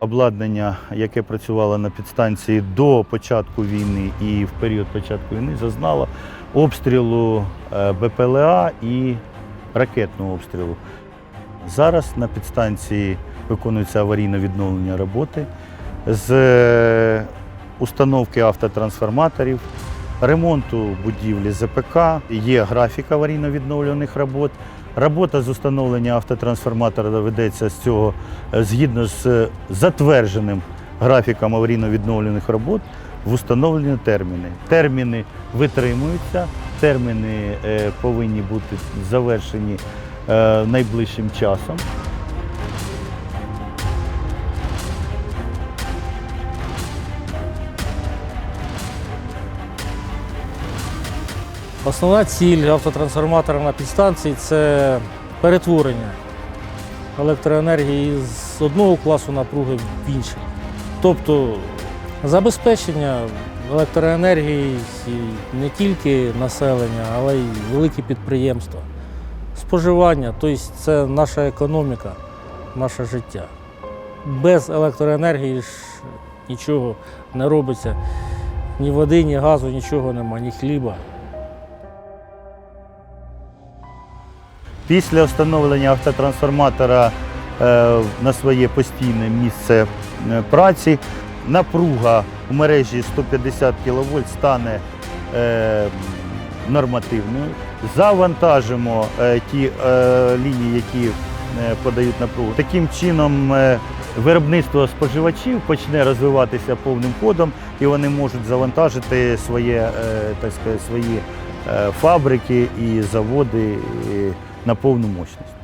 Обладнання, яке працювало на підстанції до початку війни і в період початку війни, зазнало обстрілу е, БПЛА і ракетного обстрілу. Зараз на підстанції виконується аварійне відновлення роботи з е, установки автотрансформаторів, ремонту будівлі ЗПК, є графік аварійно-відновлюваних робот. Робота з установлення автотрансформатора ведеться з цього е, згідно з е, затвердженим графіком аварійно-відновлених робот в установлені терміни. Терміни витримуються, терміни е, повинні бути завершені найближчим часом. Основна ціль автотрансформатора на підстанції це перетворення електроенергії з одного класу напруги в інший. Тобто забезпечення електроенергії не тільки населення, але й великі підприємства. Споживання, тобто це наша економіка, наше життя. Без електроенергії ж нічого не робиться. Ні води, ні газу, нічого нема, ні хліба. Після встановлення автотрансформатора е, на своє постійне місце е, праці напруга у мережі 150 кВт стане е, нормативною. Завантажимо ті лінії, які подають напругу. Таким чином виробництво споживачів почне розвиватися повним ходом, і вони можуть завантажити своє, так сказати, свої фабрики і заводи на повну мощність.